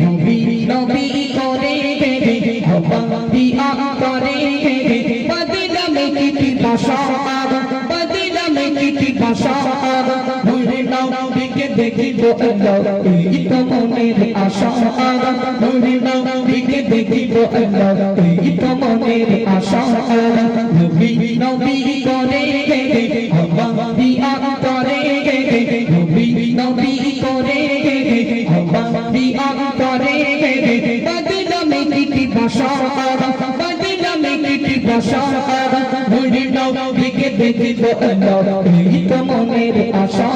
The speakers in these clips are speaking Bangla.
নবী নবী করে, ভক্তি করে। বদলামে কি ভাষা বদলামে কি ভাষা নূরে নবীকে দেখিব এই তো মনের আশা নূরে নবীকে দেখিব করে কি ভাষা বদলামে কি ভাষা নূরে নবীকে দেখিব এই তো মনের আশা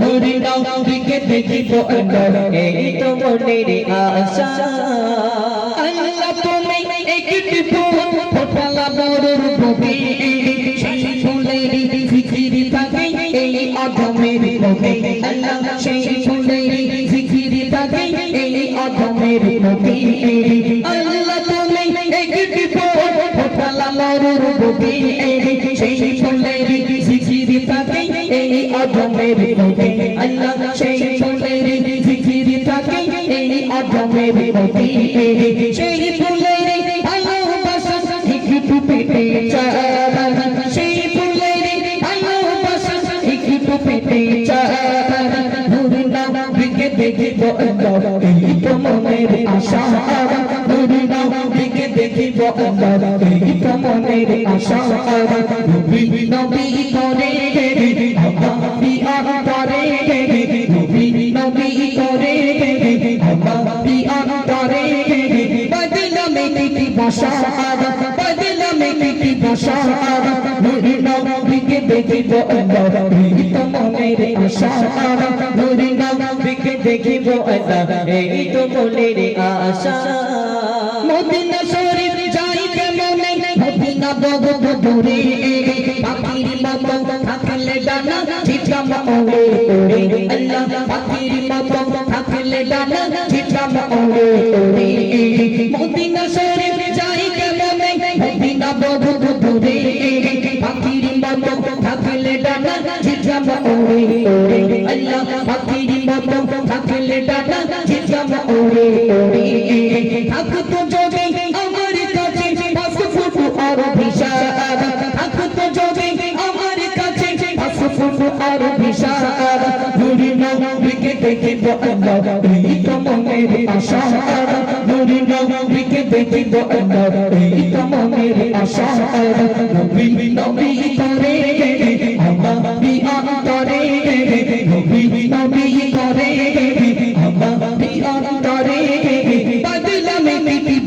নূরে নবীকে দেখিব এই তো মনের আশা আল্লাহ তুমি একটি ফুল ফোটালা বড়র বুকে সেই ফুলের ফিকিরি থাকে এই অধমের বুকে আল্লাহ, সেই এই অধমের আল্লাহ তুমি একটি ফুল ফোটালা বড়র বুকে সেই ফুলের ফিকিরি থাকে এই অধমের বুকে আল্লাহ সেই ফুলের ফিকিরি থাকে এই অধমের বুকে সেই ফুলের ভালোবাসা একটু পেতে চায় সেই ফুলের ভালোবাসা একটু পেতে চায় দেখিব তো মনের আশা। নূর নবীকে দেখিব তো মনের আশা। নবী নবী করে ভক্তি করে নবী নবী করে ভক্তি করে বদলামে কি ভাষা বদলামে কি ভাষা নূর নবীকে দেখিব তো মনের আশা। নূর নবীকে দেখিব এই তো মনের আশা। মদিনা শরীফ যাইতে মনে, মদিনা বগব দূরে। পাখির মতো থাকলে ডানা চিত্রাম ওড়ে ওড়ে আল্লাহ পাখির মতো থাকলে ডানা চিত্রাম ওড়ে ওড়ে মদিনা শরীফ যাইতে মনে, মদিনা বগব দূরে। পাখির মতো থাকলে ডানা চিত্রাম ওড়ে ওড়ে আল্লাহ পাখির মতো চিত্রাম ওড়ে ওড়ে থাকতো যদি আমার কাছে পাঁচ ফুট আর বিশাল থাকতো যদি আমার কাছে পাঁচ ফুট আর বিশাল নুরি নবীকে দেখিব এই তো মনের আশা নুরি নবীকে দেখিব এই তো মনের আশা নবী নবী করে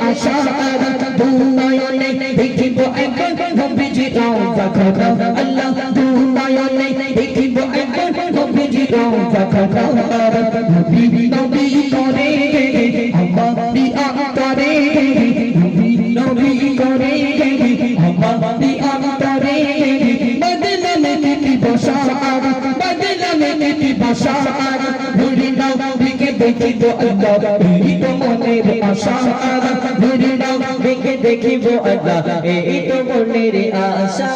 আশা নবী নবী নবী নবী করে আমার বিয়া করে বদলামে বসা কি বসা নুরি তো আল্লাহ। এই তো মনের আশা। নূর নবীকে দেখিব এই তো মনের আশা।